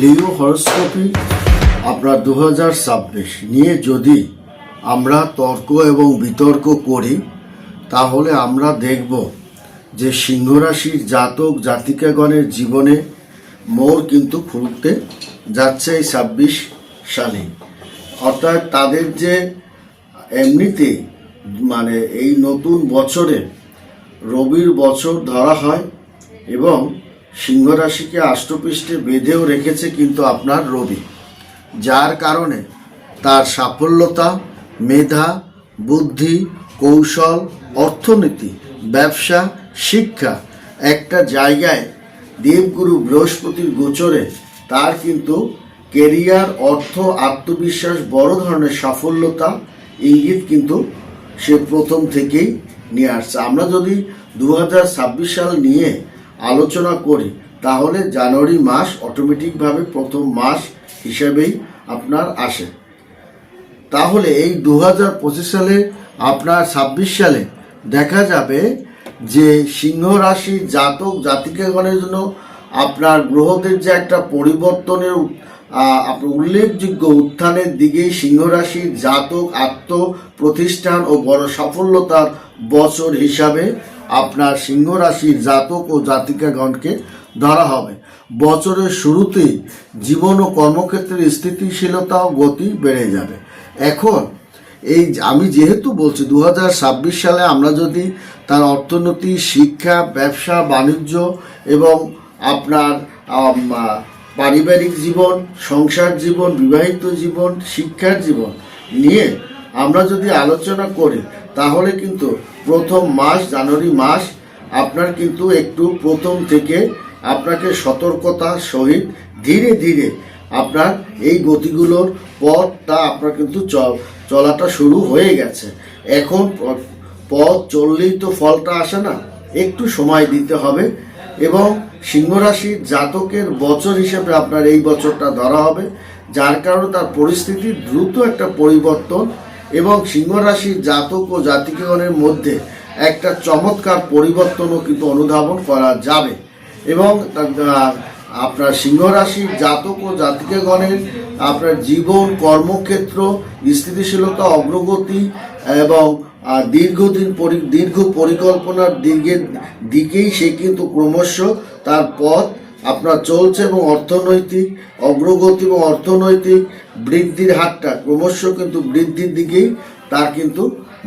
লিও হরস্কোপি আপনার দু নিয়ে যদি আমরা তর্ক এবং বিতর্ক করি, তাহলে আমরা দেখব যে সিংহরাশির জাতক জাতিকাগণের জীবনে মোর কিন্তু খুলতে যাচ্ছে এই ছাব্বিশ সালে। অর্থাৎ তাদের যে এমনিতে মানে এই নতুন বছরে রবির বছর ধরা হয় এবং সিংহ রাশিকে আষ্টপৃষ্ঠে বেঁধেও রেখেছে কিন্তু আপনার রবি, যার কারণে তার সাফল্যতা, মেধা, বুদ্ধি, কৌশল, অর্থনীতি, ব্যবসা, শিক্ষা একটা জায়গায় দেবগুরু বৃহস্পতির গোচরে তার কিন্তু কেরিয়ার, অর্থ, আত্মবিশ্বাস বড় ধরনের সাফল্যতা ইঙ্গিত কিন্তু সে প্রথম থেকেই নিয়ে আসছে। আমরা যদি দু হাজার ছাব্বিশ সাল নিয়ে আলোচনা করি, তাহলে জানুয়ারি মাস অটোমেটিকভাবে প্রথম মাস হিসেবেই আপনার আসে। তাহলে এই দু হাজার পঁচিশ সালে আপনার ছাব্বিশ সালে দেখা যাবে যে সিংহ রাশির জাতক জাতিকাগণের জন্য আপনার গ্রহদের যে একটা পরিবর্তনের আপনার উল্লেখযোগ্য উত্থানের দিকেই সিংহ রাশির জাতক আত্ম প্রতিষ্ঠান ও বড় সফলতার বছর হিসাবে আপনার সিংহ রাশির জাতক ও জাতিকাগণকে ধরা হবে। বছরের শুরুতেই জীবন ও কর্মক্ষেত্রের স্থিতিশীলতা ও গতি বেড়ে যাবে। এখন, এই আমি যেহেতু বলছি দু হাজার ছাব্বিশ সালে আমরা যদি তার অর্থনীতি, শিক্ষা, ব্যবসা, বাণিজ্য এবং আপনার পারিবারিক জীবন, সংসার জীবন, বিবাহিত জীবন, শিক্ষার জীবন নিয়ে আমরা যদি আলোচনা করি, তাহলে কিন্তু প্রথম মাস, জানুয়ারি মাস, আপনার কিন্তু একটু প্রথম থেকে আপনাকে সতর্কতার সহিত ধীরে ধীরে আপনার এই গতিগুলোর পথটা আপনার কিন্তু চলাটা শুরু হয়ে গেছে। এখন পথ চললেই তো ফলটা আসে না, একটু সময় দিতে হবে এবং সিংহরাশির জাতকের বছর হিসেবে আপনার এই বছরটা ধরা হবে, যার কারণে তার পরিস্থিতি দ্রুত একটা পরিবর্তন এবং সিংহ রাশির জাতক ও জাতিকগণের মধ্যে একটা চমৎকার পরিবর্তনও কিন্তু অনুধাবন করা যাবে। এবং আপনার সিংহ রাশির জাতক ও জাতিকাগণের আপনার জীবন, কর্মক্ষেত্র, স্থিতিশীলতা, অগ্রগতি এবং দীর্ঘদিন পরি, দীর্ঘ পরিকল্পনার দীর্ঘের দিকেই সে কিন্তু ক্রমশ তার পথ আপনার চলছে এবং অর্থনৈতিক, অগ্রগতি এবং অর্থনৈতিক বৃদ্ধির হারটা, ক্রমশ কিন্তু বৃদ্ধির দিকেই তার কিন্তু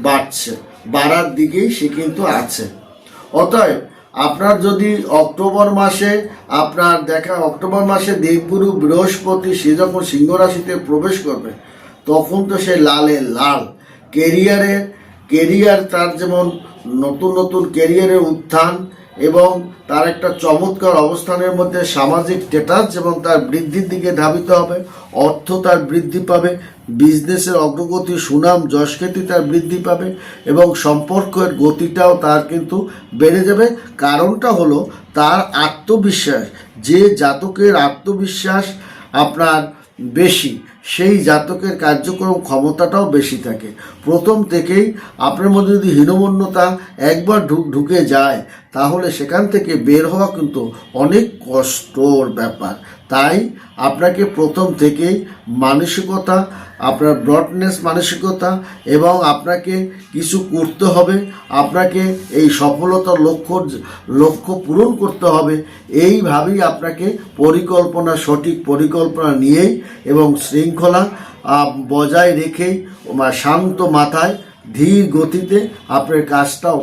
বাড়ছে, বাড়ার দিকেই সে কিন্তু আছে। অতএব আপনার যদি অক্টোবর মাসে আপনার দেখা, অক্টোবর মাসে দেবগুরু বৃহস্পতি সে যখন সিংহ রাশিতে প্রবেশ করবে, তখন তো সে লালে লাল। কেরিয়ারে, কেরিয়ার তার যেমন নতুন নতুন কেরিয়ারের উত্থান এবং তার একটা চমৎকার অবস্থানের মধ্যে সামাজিক স্ট্যাটাস এবং তার বৃদ্ধির দিকে ধাবিত হবে, অর্থ তার বৃদ্ধি পাবে বিজনেসের অগ্রগতি, সুনাম যশখ্যাতি তার বৃদ্ধি পাবে এবং সম্পর্কের গতিটাও তার কিন্তু বেড়ে যাবে। কারণটা হলো তার আত্মবিশ্বাস, যে জাতকের আত্মবিশ্বাস আপনার বেশি। সেই জাতকের কার্যক্রম ক্ষমতাটাও বেশি থাকে। প্রথম থেকেই আপনার মধ্যে যদি হীনমন্যতা একবার ঢুক যায়, তাহলে সেখান থেকে বের হওয়া কিন্তু অনেক কষ্টর ব্যাপার। তাই আপনাকে প্রথম থেকেই মানসিকতা, আপনার ব্রডনেস মানসিকতা এবং আপনাকে কিছু করতে হবে, আপনাকে এই সফলতার লক্ষ্য লক্ষ্য পূরণ করতে হবে, এইভাবেই আপনাকে পরিকল্পনা, সঠিক পরিকল্পনা নিয়েই এবং শৃঙ্খলা বজায় রেখেই শান্ত মাথায় ধীর গতিতে আপনার কাজটাও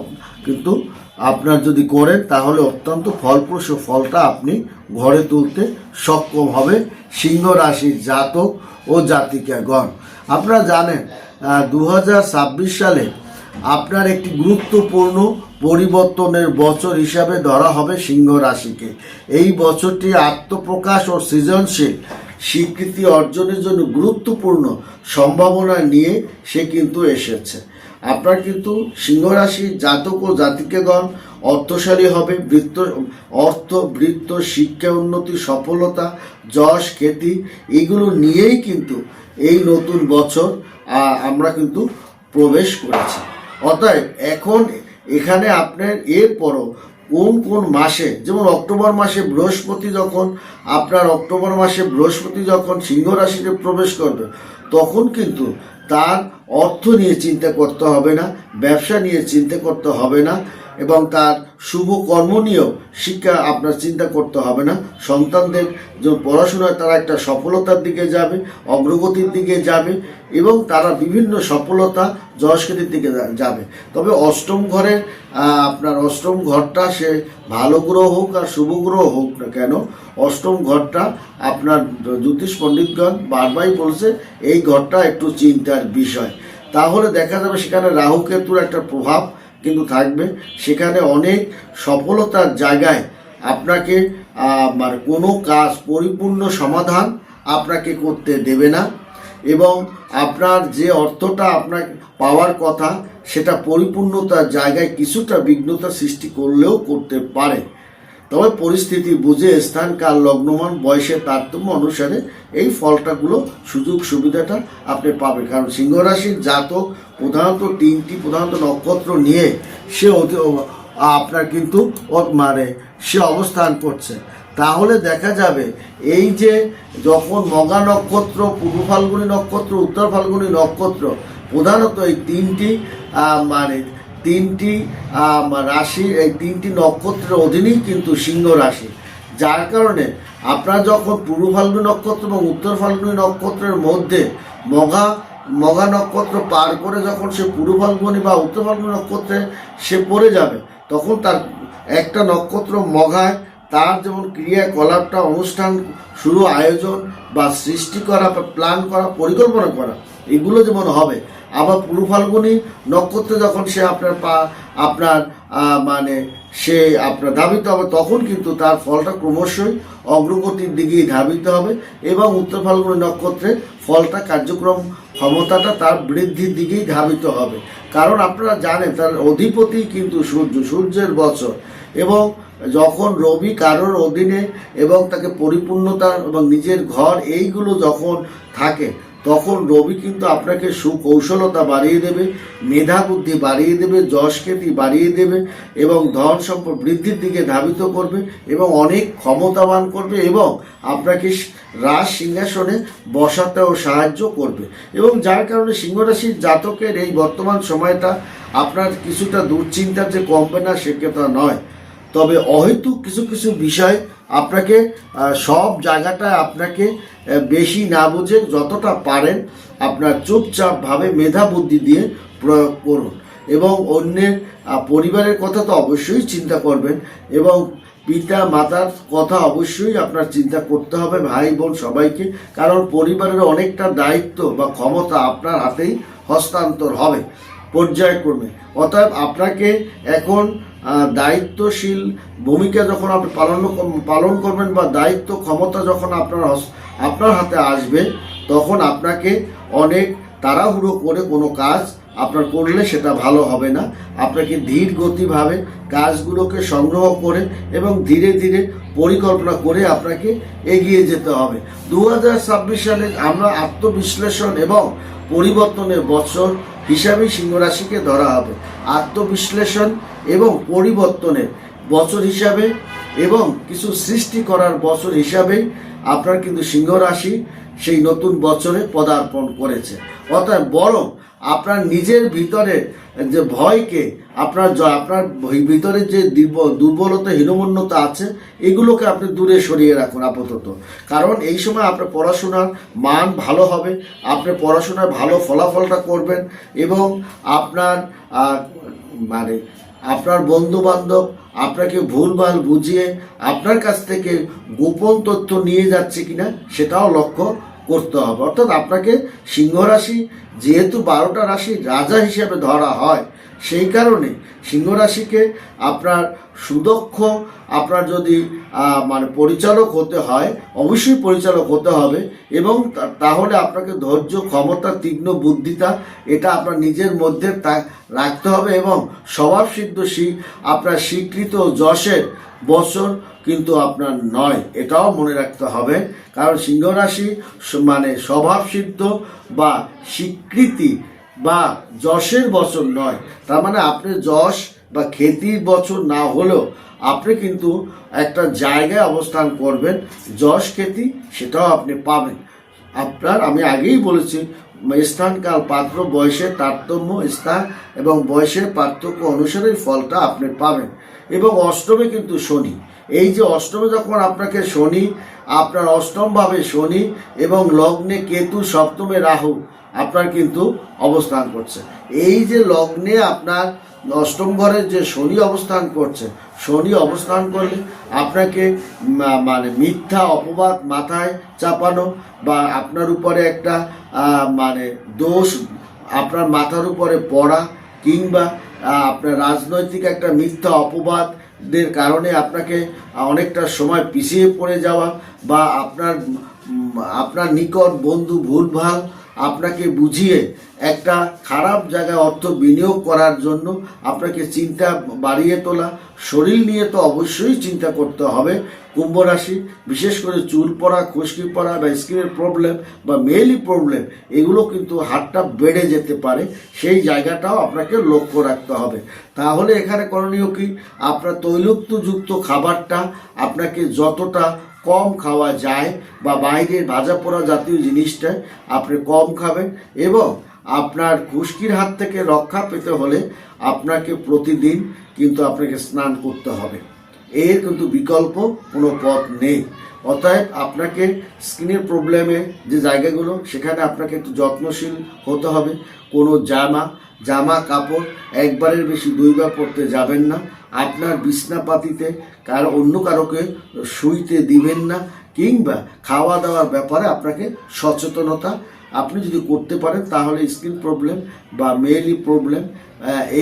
কিন্তু আপনার যদি করেন, তাহলে অত্যন্ত ফলপ্রসূ ফলটা আপনি ঘরে তুলতে সক্ষম হবে সিংহ রাশির জাতক ও জাতিকাগণ। আপনারা জানেন দু হাজার ছাব্বিশ সালে আপনার একটি গুরুত্বপূর্ণ পরিবর্তনের বছর হিসাবে ধরা হবে সিংহ রাশিকে। এই বছরটি আত্মপ্রকাশ ও সৃজনশীল স্বীকৃতি অর্জনের জন্য গুরুত্বপূর্ণ সম্ভাবনা নিয়ে সে কিন্তু এসেছে। আপনার কিন্তু সিংহ রাশির জাতক ও জাতিকেগণ অর্থশালী হবে, বৃত্ত, অর্থ, বৃত্ত, শিক্ষা উন্নতি, সফলতা, যশ, খ্যাতি, এগুলো নিয়েই কিন্তু এই নতুন বছর আমরা কিন্তু প্রবেশ করেছি। অতএব এখন এখানে আপনার এরপরও কোন কোন মাসে, যেমন অক্টোবর মাসে বৃহস্পতি যখন, আপনার অক্টোবর মাসে বৃহস্পতি যখন সিংহ রাশিতে প্রবেশ করবে, তখন কিন্তু তার অর্থ নিয়ে চিন্তা করতে হবে না ব্যবসা নিয়ে চিন্তা করতে হবে না। এবং তার শুভ কর্ম নিয়েও শিক্ষা আপনার চিন্তা করতে হবে না। সন্তানদের যে পড়াশোনায় তারা একটা সফলতার দিকে যাবে অগ্রগতির দিকে যাবে এবং তারা বিভিন্ন সফলতা জয়স্কৃতির দিকে যাবে। তবে অষ্টম ঘরে আহ, আপনার অষ্টম ঘরটা সে ভালো গ্রহ হোক আর শুভ গ্রহ হোক না কেন অষ্টম ঘরটা আপনার জ্যোতিষ পণ্ডিতগণ বারবারই বলছে এই ঘরটা একটু চিন্তার বিষয়। তাহলে দেখা যাবে সেখানে রাহু কেতুর একটা প্রভাব কিন্তু থাকবে। সেখানে অনেক সফলতার জায়গায় আপনাকে মানে কোনো কাজ পরিপূর্ণ সমাধান আপনাকে করতে দেবে না এবং আপনার যে অর্থটা আপনার পাওয়ার কথা, সেটা পরিপূর্ণতার জায়গায় কিছুটা বিঘ্নতা সৃষ্টি করলেও করতে পারে। তবে পরিস্থিতি বুঝে স্থান, কাল, লগ্নমান, বয়সের তারতম্য অনুসারে এই ফলটাগুলো সুযোগ সুবিধাটা আপনি পাবেন। কারণ সিংহ রাশির জাতক প্রধানত তিনটি, প্রধানত নক্ষত্র নিয়ে সে আপনার কিন্তু মানে সে অবস্থান করছে। তাহলে দেখা যাবে এই যে যখন মগা নক্ষত্র, পূর্ব ফাল্গুনী নক্ষত্র, উত্তর ফাল্গুনী নক্ষত্র, প্রধানত এই তিনটি মানে তিনটি রাশি, এই তিনটি নক্ষত্রের অধীনেই কিন্তু সিংহ রাশি। যার কারণে আপনার যখন পূর্ব ফাল্গুনী নক্ষত্র এবং উত্তর ফাল্গুনী নক্ষত্রের মধ্যে মঘা মঘা নক্ষত্র পার করে যখন সে পূর্ব ফাল্গুনী বা উত্তর ফাল্গুনী নক্ষত্রে সে পড়ে যাবে, তখন তার একটা নক্ষত্র মঘায় তার যেমন ক্রিয়াকলাপটা অনুষ্ঠান শুরু, আয়োজন বা সৃষ্টি করা বা প্ল্যান করা, পরিকল্পনা করা এগুলো যেমন হবে, আবার পূর্ব ফাল্গুনি নক্ষত্রে যখন সে আপনার পা, আপনার মানে সে আপনার ধাবিত হবে, তখন কিন্তু তার ফলটা ক্রমশই অগ্রগতির দিকেই ধাবিত হবে এবং উত্তর ফাল্গুনি নক্ষত্রে ফলটা কার্যক্রম ক্ষমতাটা তার বৃদ্ধির দিকেই ধাবিত হবে। কারণ আপনারা জানেন, তার অধিপতি কিন্তু সূর্য, সূর্যের বছর এবং যখন রবি কারোর অধীনে এবং তাকে পরিপূর্ণতা এবং নিজের ঘর এইগুলো যখন থাকে তখন রবি কিন্তু আপনাকে সুকৌশলতা বাড়িয়ে দেবে মেধা বুদ্ধি বাড়িয়ে দেবে যশ যশখ্যাতি বাড়িয়ে দেবে এবং ধন সম্পদ বৃদ্ধির দিকে ধাবিত করবে এবং অনেক ক্ষমতাবান করবে এবং আপনাকে রাজ সিংহাসনে বসাতেও সাহায্য করবে। এবং যার কারণে সিংহরাশির জাতকের এই বর্তমান সময়টা আপনার কিছুটা দুশ্চিন্তার যে কমবে না, সে কথা নয়। তবে অহেতুক কিছু কিছু বিষয় আপনাকে সব জায়গাটায় আপনাকে বেশি না বুঝে যতটা পারেন আপনার চুপচাপভাবে মেধা বুদ্ধি দিয়ে প্রয়োগ করুন। এবং অন্যের পরিবারের কথা তো অবশ্যই চিন্তা করবেন এবং পিতা মাতার কথা অবশ্যই আপনার চিন্তা করতে হবে ভাই বোন সবাইকে, কারণ পরিবারের অনেকটা দায়িত্ব বা ক্ষমতা আপনার হাতেই হস্তান্তর হবে। পর্যায়ক্রমে। অতএব আপনাকে এখন দায়িত্বশীল ভূমিকা যখন আপনি পালন পালন করবেন বা দায়িত্ব ক্ষমতা যখন আপনার আপনার হাতে আসবে, তখন আপনাকে অনেক তাড়াহুড়ো করে কোনো কাজ আপনার করলে সেটা ভালো হবে না। আপনাকে ধীর গতিভাবে কাজগুলোকে সংগ্রহ করে এবং ধীরে ধীরে পরিকল্পনা করে আপনাকে এগিয়ে যেতে হবে। দু হাজার ছাব্বিশ সালে আমরা আত্মবিশ্লেষণ এবং পরিবর্তনের বছর হিসাবেই সিংহ রাশিকে ধরা হবে। আত্মবিশ্লেষণ এবং পরিবর্তনের বছর হিসাবে এবং কিছু সৃষ্টি করার বছর হিসাবেই আপনার কিন্তু সিংহ রাশি সেই নতুন বছরে পদার্পণ করেছে। অর্থাৎ বরং আপনার নিজের ভিতরে যে ভয়কে, আপনার আপনার ভিতরে যে দুর্ব- দুর্বলতা, হীনমন্যতা আছে, এগুলোকে আপনি দূরে সরিয়ে রাখুন আপাতত। কারণ এই সময় আপনার পড়াশোনার মান ভালো হবে, আপনি পড়াশোনায় ভালো ফলাফলটা করবেন এবং আপনার মানে আপনার বন্ধু বান্ধব আপনাকে ভুলভাল বুঝিয়ে আপনার কাছ থেকে গোপন তথ্য নিয়ে যাচ্ছে কিনা, সেটাও লক্ষ্য করতে হবে। অর্থাৎ আপনাকে সিংহ রাশি যেহেতু বারোটা রাশি রাজা হিসেবে ধরা হয়, সেই কারণে সিংহ রাশিকে আপনার সুদক্ষ, আপনার যদি মানে পরিচালক হতে হয়, অবশ্যই পরিচালক হতে হবে এবং তাহলে আপনাকে ধৈর্য, ক্ষমতা, তীক্ষ্ণ বুদ্ধিতা এটা আপনার নিজের মধ্যে রাখতে হবে এবং স্বভাব সিদ্ধ আপনার স্বীকৃত যশের বছর কিন্তু আপনার নয়, এটাও মনে রাখতে হবে। কারণ সিংহ রাশি মানে স্বভাব সিদ্ধ বা স্বীকৃতি বা যশের বছর নয়। তার মানে আপনি যশ বা খেতির বছর না হলেও আপনি কিন্তু একটা জায়গায় অবস্থান করবেন, যশ খ্যাতি সেটাও আপনি পাবেন। আপনার, আমি আগেই বলেছি, স্থানকাল পাত্র, বয়সের তারতম্য, স্থান এবং বয়সের পার্থক্য অনুসারে ফলটা আপনি পাবেন। এবং অষ্টমে কিন্তু শনি। এই যে অষ্টমে যখন আপনাকে শনি, আপনার অষ্টমভাবে শনি এবং লগ্নে কেতু, সপ্তমে রাহু, আপনার কিন্তু অবস্থান করছে। এই যে লগ্নে আপনার অষ্টম ঘরে যে শনি অবস্থান করছে, শনি অবস্থান করলে আপনাকে মানে মিথ্যা অপবাদ মাথায় চাপানো বা আপনার উপরে একটা মানে দোষ আপনার মাথার উপরে পড়া কিংবা আপনার রাজনৈতিক একটা মিথ্যা অপবাদের কারণে আপনাকে অনেকটা সময় পিছিয়ে পড়ে যাওয়া বা আপনার আপনার নিকট বন্ধু ভুলভাল আপনাকে বুঝিয়ে একটা খারাপ জায়গায় অর্থ বিনিয়োগ করার জন্য আপনাকে চিন্তা বাড়িয়ে তোলা, শরীর নিয়ে তো অবশ্যই চিন্তা করতে হবে। কুম্ভ রাশি, বিশেষ করে চুল পড়া, খুশকি পড়া বা স্কিনের প্রবলেম বা মেয়েলি প্রবলেম, এগুলো কিন্তু হাতটা বেড়ে যেতে পারে। সেই জায়গাটাও আপনাকে লক্ষ্য রাখতে হবে। তাহলে এখানে করণীয় কি? আপনার তৈলক্তযুক্ত খাবারটা আপনাকে যতটা কম খাওয়া যায় বা বাইরের ভাজা পোড়া জাতীয় জিনিসটা আপনি কম খাবেন এবং আপনার খুশকির হাত থেকে রক্ষা পেতে হলে আপনাকে প্রতিদিন কিন্তু আপনাকে স্নান করতে হবে। এর কিন্তু বিকল্প কোনো পথ নেই। অতএব আপনাকে স্কিনের প্রবলেমে যে জায়গাগুলো, সেখানে আপনাকে একটু যত্নশীল হতে হবে। কোনো জামা জামা কাপড় একবারের বেশি দুইবার পরতে যাবেন না। আপনার বিছনাপাতিতে কারও অন্য কারোকে শুইতে দিবেন না, কিংবা খাওয়া দাওয়ার ব্যাপারে আপনাকে সচেতনতা। আপনি যদি করতে পারেন, তাহলে স্কিন প্রবলেম বা মেয়েলি প্রবলেম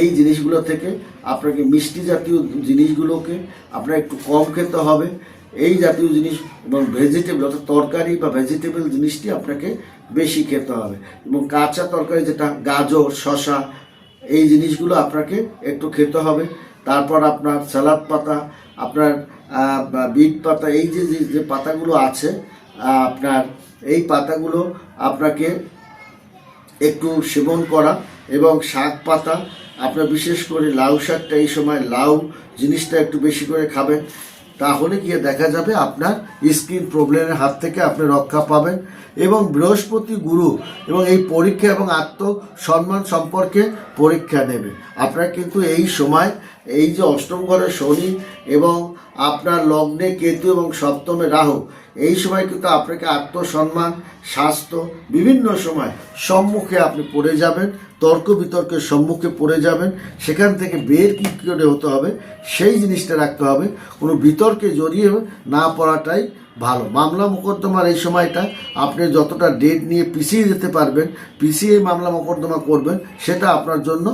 এই জিনিসগুলো থেকে আপনাকে মিষ্টি জাতীয় জিনিসগুলোকে আপনার একটু কম খেতে হবে। এই জাতীয় জিনিস এবং ভেজিটেবল অর্থাৎ তরকারি বা ভেজিটেবল জিনিসটি আপনাকে বেশি খেতে হবে। এবং কাঁচা তরকারি যেটা, গাজর শশা এই জিনিসগুলো আপনাকে একটু খেতে হবে। তারপর আপনার সালাদ পাতা, আপনার বিট পাতা, এই যে- যে পাতাগুলো আছে আপনার, এই পাতাগুলো আপনাকে একটু সেবন করা এবং শাক পাতা, আপনার বিশেষ করে লাউ শাকটা এই সময় লাউ জিনিসটা একটু বেশি করে খাবেন। তাহলে গিয়ে দেখা যাবে আপনার স্কিন প্রবলেমের হাত থেকে আপনি রক্ষা পাবেন এবং বৃহস্পতি গুরু এবং এই পরীক্ষা এবং আত্মসম্মান সম্পর্কে পরীক্ষা নেবে। আপনার কিন্তু এই সময় এই যে অষ্টম ঘরে শনি এবং আপনার লগ্নে কেতু এবং সপ্তমে রাহু এই সময় কিন্তু আপনাকে আত্মসম্মান, স্বাস্থ্য বিভিন্ন সময় সম্মুখে আপনি পড়ে যাবেন, তর্ক বিতর্কের সম্মুখে পড়ে যাবেন, সেখান থেকে বের কী করে হতে হবে, সেই জিনিসটা রাখতে হবে। কোনো বিতর্কে জড়িয়ে না পড়াটাই ভালো। মামলা মোকদ্দমার এই সময়টা আপনি যতটা ডেট নিয়ে পিছিয়ে যেতে পারবেন, পিছিয়ে মামলা মোকদ্দমা করবেন, সেটা আপনার জন্য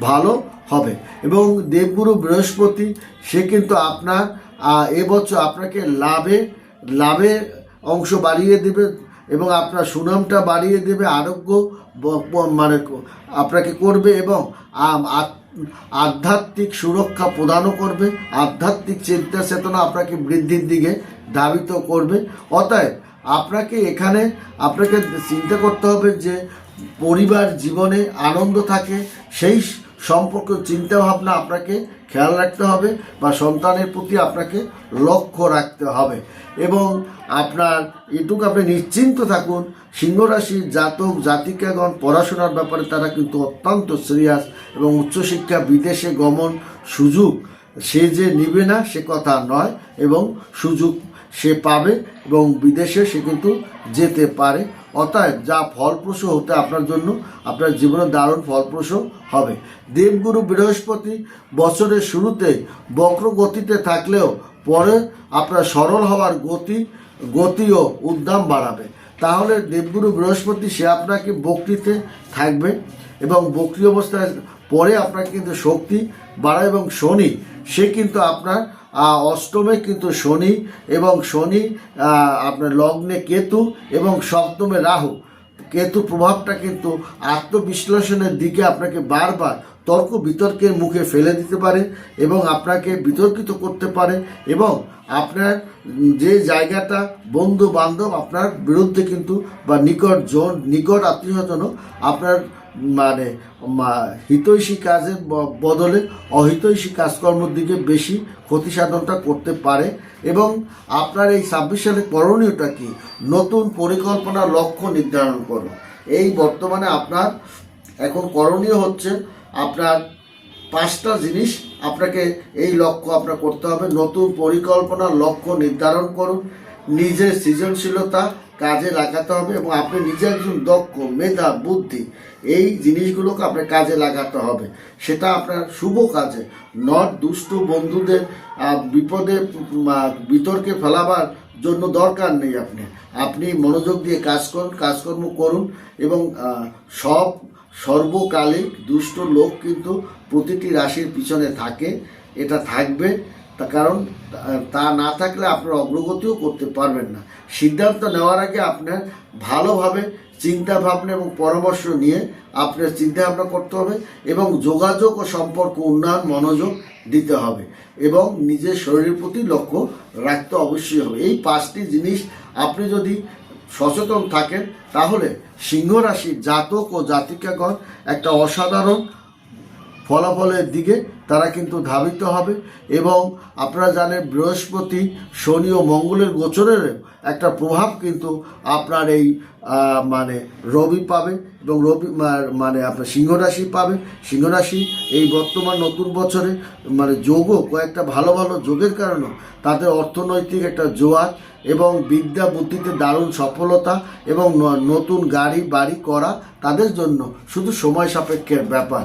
ভালো হবে। এবং দেবগুরু বৃহস্পতি, সে কিন্তু আপনার এবছর আপনাকে লাভে লাভে অংশ বাড়িয়ে দেবে এবং আপনার সুনামটা বাড়িয়ে দেবে, আরোগ্য মানে আপনাকে করবে এবং আধ্যাত্মিক সুরক্ষা প্রদানও করবে, আধ্যাত্মিক চিন্তা চেতনা আপনাকে বৃদ্ধির দিকে ধাবিত করবে। অতএব আপনাকে এখানে, আপনাকে চিন্তা করতে হবে যে পরিবার জীবনে আনন্দ থাকে, সেই সম্পর্ক, চিন্তাভাবনা আপনাকে খেয়াল রাখতে হবে বা সন্তানের প্রতি আপনাকে লক্ষ্য রাখতে হবে। এবং আপনার, এটুকু আপনি নিশ্চিন্ত থাকুন সিংহ রাশির জাতক, জাতিকাগণ পড়াশোনার ব্যাপারে তারা কিন্তু অত্যন্ত সিরিয়াস এবং উচ্চশিক্ষা, বিদেশে গমন সুযোগ সে যে নিবে না, সে কথা নয় এবং সুযোগ সে পাবে এবং বিদেশে সে কিন্তু যেতে পারে। অতএব যা ফলপ্রসূ হতে আপনার জন্য আপনার জীবনে দারুণ ফলপ্রসূ হবে। দেবগুরু বৃহস্পতি বছরের শুরুতে বক্র গতিতে থাকলেও পরে আপনার সরল হওয়ার গতি গতি ও উদ্দাম বাড়াবে। তাহলে দেবগুরু বৃহস্পতি সে আপনাকে বকরিতে থাকবে এবং বকরি অবস্থায় পরে আপনার কিন্তু শক্তি বাড়ায় এবং শনি, সে কিন্তু আপনার অষ্টমে কিন্তু শনি এবং শনি আপনার লগ্নে কেতু এবং সপ্তমে রাহু। কেতু প্রভাবটা কিন্তু আত্মবিশ্লেষণের দিকে আপনাকে বারবার তর্ক বিতর্কের মুখে ফেলে দিতে পারে এবং আপনাকে বিতর্কিত করতে পারে এবং আপনার যে জায়গাটা বন্ধু বান্ধব আপনার বিরুদ্ধে কিন্তু বা নিকট জন, নিকট আত্মীয়জনও আপনার মানে হিতৈষী কাজের বদলে অহিতৈষী কাজকর্মের দিকে বেশি ক্ষতি সাধনটা করতে পারে। এবং আপনার এই ছাব্বিশ সালে করণীয়টা কি? নতুন পরিকল্পনা লক্ষ্য নির্ধারণ করুন এই বর্তমানে আপনার, এখন করণীয় হচ্ছে আপনার পাঁচটা জিনিস আপনাকে এই লক্ষ্য আপনার করতে হবে। নতুন পরিকল্পনা লক্ষ্য নির্ধারণ করুন। নিজের সৃজনশীলতা কাজে লাগাতে হবে এবং আপনি নিজে একজন দক্ষ, মেধা, বুদ্ধি, এই জিনিসগুলোকে আপনার কাজে লাগাতে হবে। সেটা আপনার শুভ কাজে। নট দুষ্ট বন্ধুদের বিপদে বিতর্কে ফেলাবার জন্য দরকার নেই আপনি। আপনি মনোযোগ দিয়ে কাজ করুন, কাজকর্ম করুন এবং সব সর্বকালিক দুষ্ট লোক কিন্তু প্রতিটি রাশির পিছনে থাকে। এটা থাকবে। তা কারণ তা- না থাকলে আপনার অগ্রগতিও করতে পারবেন না। সিদ্ধান্ত নেওয়ার আগে আপনার ভালোভাবে চিন্তা ভাবনা এবং পরামর্শ নিয়ে আপনার চিন্তা ভাবনা করতে হবে এবং যোগাযোগ ও সম্পর্ক উন্নয়ন মনোযোগ দিতে হবে এবং নিজের শরীরের প্রতি লক্ষ্য রাখতে অবশ্যই হবে। এই পাঁচটি জিনিস আপনি যদি সচেতন থাকেন, তাহলে সিংহ রাশির জাতক ও জাতিকাগণ একটা অসাধারণ ফলাফলের দিকে তারা কিন্তু ধাবিত হবে এবং আপনারা জানেন বৃহস্পতি, শনি ও মঙ্গলের গোচরের একটা প্রভাব কিন্তু আপনার এই মানে রবি পাবে এবং রবি মানে আপনার সিংহ রাশি পাবে। সিংহ রাশি এই বর্তমান নতুন বছরে মানে যোগও কয়েকটা ভালো ভালো যোগের কারণে তাদের অর্থনৈতিক একটা জোয়ার এবং বিদ্যা বুদ্ধিতে দারুণ সফলতা এবং নতুন গাড়ি, বাড়ি করা তাদের জন্য শুধু সময় সাপেক্ষের ব্যাপার।